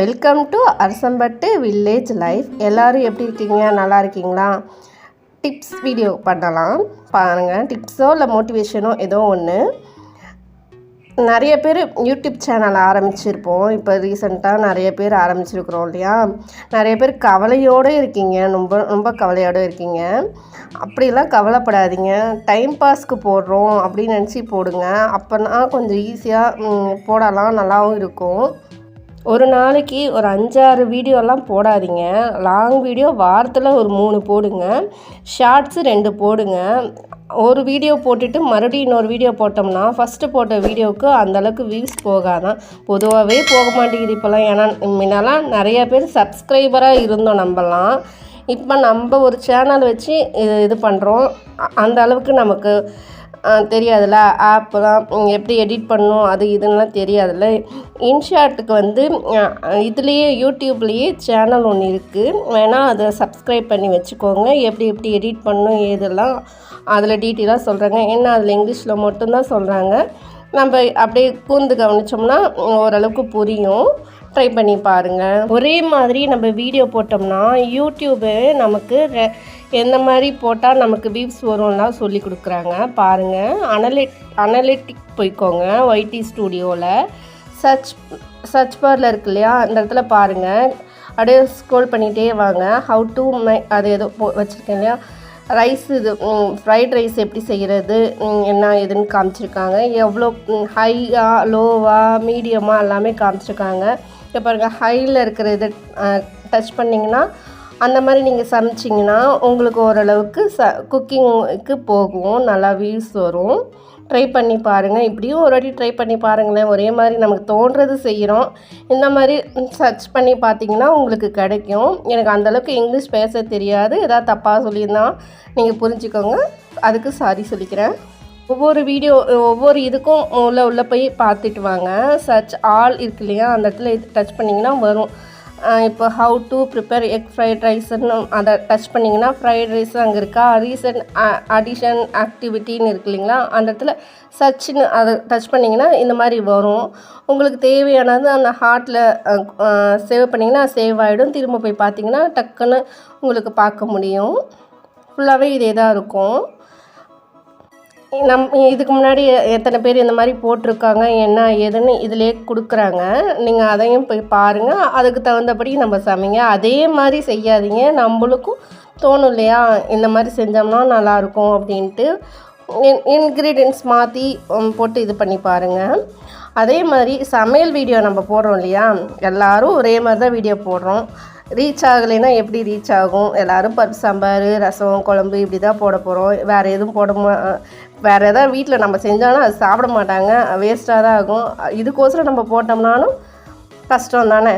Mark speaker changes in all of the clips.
Speaker 1: welcome to Arasampattu village life எல்லோரும் எப்படி இருக்கீங்க நல்லா இருக்கீங்களா டிப்ஸ் வீடியோ பண்ணலாம் பாருங்கள் டிப்ஸோ இல்லை மோட்டிவேஷனோ ஏதோ ஒன்று நிறைய பேர் யூடியூப் சேனல் ஆரம்பிச்சிருப்போம் இப்போ ரீசெண்டாக நிறைய பேர் ஆரம்பிச்சிருக்கிறோம் இல்லையா நிறைய பேர் கவலையோடு இருக்கீங்க ரொம்ப ரொம்ப கவலையோடு இருக்கீங்க அப்படிலாம் கவலைப்படாதீங்க டைம் பாஸ்க்கு போடுறோம் அப்படின்னு நினச்சி போடுங்க அப்போனா கொஞ்சம் ஈஸியாக போடலாம் நல்லாவும் இருக்கும் ஒரு நாளைக்கு ஒரு அஞ்சாறு வீடியோலாம் போடாதீங்க லாங் வீடியோ வாரத்தில் ஒரு மூணு போடுங்க ஷார்ட்ஸு ரெண்டு போடுங்க ஒரு வீடியோ போட்டுட்டு மறுபடியும் இன்னொரு வீடியோ போட்டோம்னா ஃபஸ்ட்டு போட்ட வீடியோவுக்கு அந்தளவுக்கு வியூஸ் போகாதான் பொதுவாகவே போக மாட்டேங்குது இப்போல்லாம் ஏன்னா முன்னெல்லாம் நிறைய பேர் சப்ஸ்கிரைபராக இருந்தோம் நம்மலாம் இப்போ நம்ம ஒரு சேனல் வச்சு இது இது பண்ணுறோம் அந்த அளவுக்கு நமக்கு தெரியாதுல்ல ஆப்பெலாம் எப்படி எடிட் பண்ணணும் அது இதுன்னெலாம் தெரியாதுல்ல இன்ஷாட்டுக்கு வந்து இதுலேயே யூடியூப்லேயே சேனல் ஒன்று இருக்குது வேணால் அதை சப்ஸ்கிரைப் பண்ணி வச்சுக்கோங்க எப்படி எப்படி எடிட் பண்ணணும் ஏதெல்லாம் அதில் டீட்டெயிலாக சொல்கிறாங்க ஏன்னா அதில் இங்கிலீஷில் மட்டும்தான் சொல்கிறாங்க நம்ம அப்படியே கூர்ந்து கவனித்தோம்னா ஓரளவுக்கு புரியும் ட்ரை பண்ணி பாருங்கள் ஒரே மாதிரி நம்ம வீடியோ போட்டோம்னா யூடியூபு நமக்கு எந்த மாதிரி போட்டால் நமக்கு வீவ்ஸ் வரும்லாம் சொல்லி கொடுக்குறாங்க பாருங்கள் அனலிட் அனலிட்டிக் போய்க்கோங்க ஒய்டி ஸ்டூடியோவில் சர்ச் சர்ச் பாரில் இருக்கு இல்லையா அந்த இடத்துல பாருங்கள் அப்படியே ஸ்க்ரோல் பண்ணிகிட்டே வாங்க ஹவு டு மை அது ஏதோ போ வச்சுருக்கேன் இல்லையா ரைஸ் இது ஃப்ரைட் ரைஸ் எப்படி செய்கிறது என்ன ஏதுன்னு காமிச்சிருக்காங்க எவ்வளோ ஹையா லோவா மீடியமாக எல்லாமே காமிச்சிருக்காங்க இப்போ பாருங்கள் ஹையில் இருக்கிற இது டச் பண்ணிங்கன்னா அந்த மாதிரி நீங்கள் சமைச்சிங்கன்னா உங்களுக்கு ஓரளவுக்கு ச குக்கிங்க்கு போகும் நல்லா வீல்ஸ் வரும் ட்ரை பண்ணி பாருங்கள் இப்படியும் ஒரு வாட்டி ட்ரை பண்ணி பாருங்களேன் ஒரே மாதிரி நமக்கு தோன்றது செய்கிறோம் இந்த மாதிரி சர்ச் பண்ணி பார்த்தீங்கன்னா உங்களுக்கு கிடைக்கும் எனக்கு அந்தளவுக்கு இங்கிலீஷ் பேச தெரியாது எதாவது தப்பாக சொல்லியிருந்தா நீங்கள் புரிஞ்சுக்கோங்க அதுக்கு சாரி சொல்லிக்கிறேன் ஒவ்வொரு வீடியோ ஒவ்வொரு இதுக்கும் உள்ளே உள்ளே போய் பார்த்துட்டு வாங்க சர்ச் ஆல் இருக்கு இல்லையா அந்த இடத்துல டச் பண்ணிங்கன்னா வரும் இப்போ how to prepare egg fried ரைஸ்ன்னு அதை டச் பண்ணிங்கன்னா ஃப்ரைட் ரைஸ் அங்கே இருக்கா ரீசன்ட் அடிஷன் ஆக்டிவிட்டின்னு இருக்கு இல்லைங்களா அந்த இடத்துல சச்சின்னு அதை டச் பண்ணிங்கன்னா இந்த மாதிரி வரும் உங்களுக்கு தேவையானது அந்த ஹார்ட்டில் சேவ் பண்ணிங்கன்னா சேவ் ஆகிடும் திரும்ப போய் பார்த்தீங்கன்னா டக்குன்னு உங்களுக்கு பார்க்க முடியும் ஃபுல்லாகவே இதே தான் இருக்கும் நம் இதுக்கு முன்னாடி எத்தனை பேர் இந்த மாதிரி போட்டிருக்காங்க என்ன ஏதுன்னு இதிலே கொடுக்குறாங்க நீங்கள் அதையும் போய் பாருங்கள் அதுக்கு தகுந்தபடி நம்ம சமைங்க அதே மாதிரி செய்யாதீங்க நம்மளுக்கும் தோணும் இல்லையா இந்த மாதிரி செஞ்சோம்னா நல்லாயிருக்கும் அப்படின்ட்டு இன் இன்க்ரீடியன்ஸ் மாற்றி போட்டு இது பண்ணி பாருங்கள் அதே மாதிரி சமையல் வீடியோ நம்ம போடுறோம் இல்லையா எல்லோரும் ஒரே மாதிரி தான் வீடியோ போடுறோம் ரீச் ஆகலைன்னா எப்படி ரீச் ஆகும் எல்லோரும் பருப்பு சாம்பார் ரசம் குழம்பு இப்படி தான் போட போகிறோம் வேறு எதுவும் போட வேறு எதாவது வீட்டில் நம்ம செஞ்சாலும் அது சாப்பிட மாட்டாங்க வேஸ்ட்டாக தான் ஆகும் இதுக்கோசரம் நம்ம போட்டோம்னாலும் கஷ்டம் தானே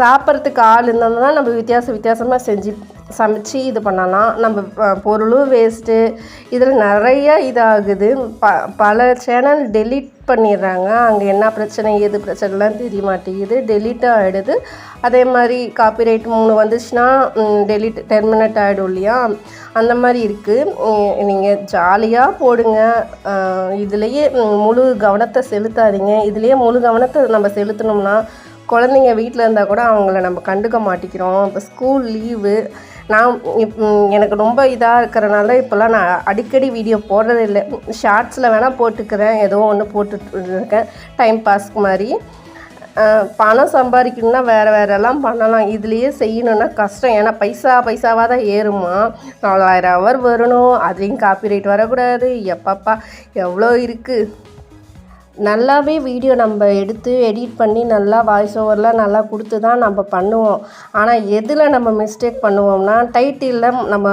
Speaker 1: சாப்பிட்றதுக்கு ஆள் இருந்தால் நம்ம வித்தியாச வித்தியாசமாக செஞ்சு சமைச்சு இது பண்ணலாம் நம்ம பொருளும் வேஸ்ட்டு இதில் நிறையா இதாகுது ப பல சேனல் டெலிட் பண்ணிடுறாங்க அங்கே என்ன பிரச்சனை ஏது பிரச்சனைலாம் தெரிய மாட்டேங்குது டெலிட்டாக ஆகிடுது அதே மாதிரி காப்பிரைட் மூணு வந்துச்சுன்னா டெலிட் டெர்மினேட் ஆகிடும் இல்லையா அந்த மாதிரி இருக்குது நீங்கள் ஜாலியாக போடுங்க இதுலேயே முழு கவனத்தை செலுத்தாதீங்க இதுலேயே முழு கவனத்தை நம்ம செலுத்தணும்னா குழந்தைங்க வீட்டில் இருந்தால் கூட அவங்கள நம்ம கண்டுக்க மாட்டேங்கிறோம் இப்போ ஸ்கூல் லீவு நான் எனக்கு ரொம்ப இதாக இருக்கிறனால இப்போல்லாம் நான் அடிக்கடி வீடியோ போடுறது இல்லை ஷார்ட்ஸில் வேணால் போட்டுக்கிறேன் ஏதோ ஒன்று இருக்கேன் டைம் பாஸ்க்கு மாதிரி பணம் சம்பாதிக்கணும்னா வேறு வேறெல்லாம் பண்ணலாம் இதுலேயே செய்யணுன்னா கஷ்டம் ஏன்னா பைசா பைசாவாக தான் ஏறுமா நாலாயிரம் ஹவர் வரணும் அதுலேயும் காப்பி ரேட் வரக்கூடாது எப்பப்பா எவ்வளோ இருக்குது நல்லாவே வீடியோ நம்ம எடுத்து எடிட் பண்ணி நல்லா வாய்ஸ் ஓவர்லாம் நல்லா கொடுத்து தான் நம்ம பண்ணுவோம் ஆனால் எதில் நம்ம மிஸ்டேக் பண்ணுவோம்னா டைட்டிலில் நம்ம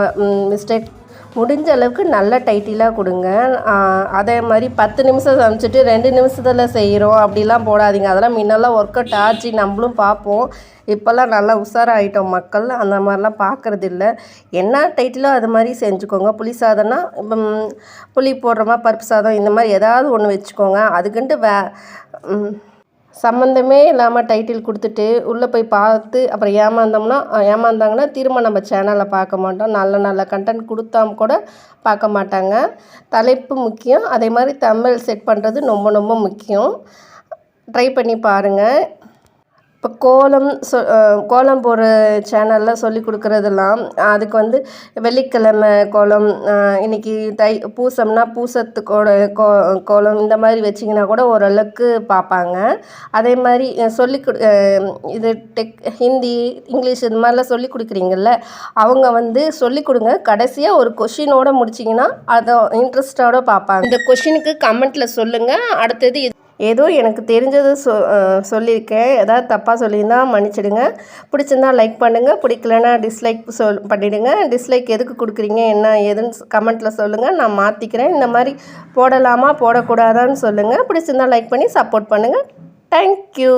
Speaker 1: மிஸ்டேக் முடிஞ்ச அளவுக்கு நல்ல டைட்டிலாக கொடுங்க அதே மாதிரி பத்து நிமிஷம் சமைச்சிட்டு ரெண்டு நிமிஷத்தில் செய்கிறோம் அப்படிலாம் போடாதீங்க அதெல்லாம் முன்னெல்லாம் ஒர்க் அவுட் ஆச்சு நம்மளும் பார்ப்போம் இப்போல்லாம் நல்லா உஷாராகிட்டோம் மக்கள் அந்த மாதிரிலாம் பார்க்குறது இல்லை என்ன டைட்டிலோ அது மாதிரி செஞ்சுக்கோங்க புளி சாதம்னா புளி போடுறோமா பருப்பு சாதம் இந்த மாதிரி ஏதாவது ஒன்று வச்சுக்கோங்க அதுக்குன்ட்டு வே சம்மந்தமே இல்லாமல் டைட்டில் கொடுத்துட்டு உள்ளே போய் பார்த்து அப்புறம் ஏமாந்தோம்னா ஏமாந்தாங்கன்னா திரும்ப நம்ம சேனலை பார்க்க மாட்டோம் நல்ல நல்ல கண்டென்ட் கொடுத்தா கூட பார்க்க மாட்டாங்க தலைப்பு முக்கியம் அதே மாதிரி தமிழ் செட் பண்ணுறது ரொம்ப ரொம்ப முக்கியம் ட்ரை பண்ணி பாருங்கள் இப்போ கோலம் சொ கோலம் போடுற சேனலில் சொல்லி கொடுக்குறதெல்லாம் அதுக்கு வந்து வெள்ளிக்கிழமை கோலம் இன்றைக்கி தை பூசம்னா பூசத்துக்கோட கோ கோலம் இந்த மாதிரி வச்சிங்கன்னா கூட ஓரளவுக்கு பார்ப்பாங்க அதே மாதிரி சொல்லி கொடு இது டெக் ஹிந்தி இங்கிலீஷ் இது மாதிரிலாம் சொல்லி கொடுக்குறீங்கள்ல அவங்க வந்து சொல்லி கொடுங்க கடைசியாக ஒரு கொஷினோடு முடிச்சிங்கன்னா அதை இன்ட்ரெஸ்டோடு பார்ப்பாங்க
Speaker 2: இந்த கொஷினுக்கு கமெண்ட்டில் சொல்லுங்கள் அடுத்தது
Speaker 1: ஏதோ எனக்கு தெரிஞ்சது சொ சொல்லியிருக்கேன் ஏதாவது தப்பாக சொல்லியிருந்தால் மன்னிச்சிடுங்க பிடிச்சிருந்தால் லைக் பண்ணுங்கள் பிடிக்கலனா டிஸ்லைக் சொல் பண்ணிவிடுங்க டிஸ்லைக் எதுக்கு கொடுக்குறீங்க என்ன ஏதுன்னு கமெண்ட்டில் சொல்லுங்கள் நான் மாற்றிக்கிறேன் இந்த மாதிரி போடலாமா போடக்கூடாதான்னு சொல்லுங்கள் பிடிச்சிருந்தால் லைக் பண்ணி சப்போர்ட் பண்ணுங்கள் தேங்க்யூ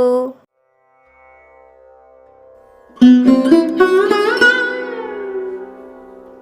Speaker 1: thank you